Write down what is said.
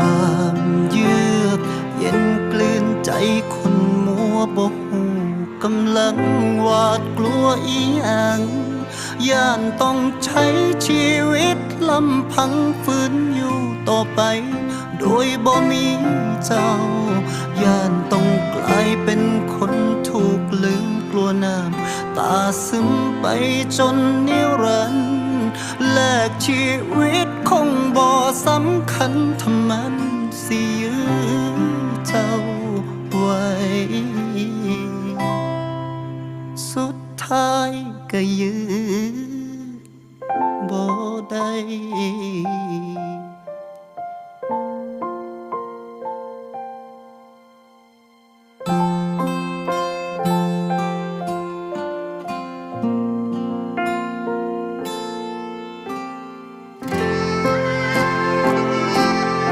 ความเยือกเย็นกลืนใจคนมัวบกกำลังหวาดกลัวอีหยังย่านต้องใช้ชีวิตลำพังฝืนอยู่ต่อไป โดยบ่มีเจ้า ย่านต้องกลายเป็นคนถูกลืมกลัวน้ำตาซึมไปจนนิรันดร์แลกชีวิตคงำคัญทำมันสิยื้อเจ้าไว้ สุดท้ายก็ยื้อบ่ได้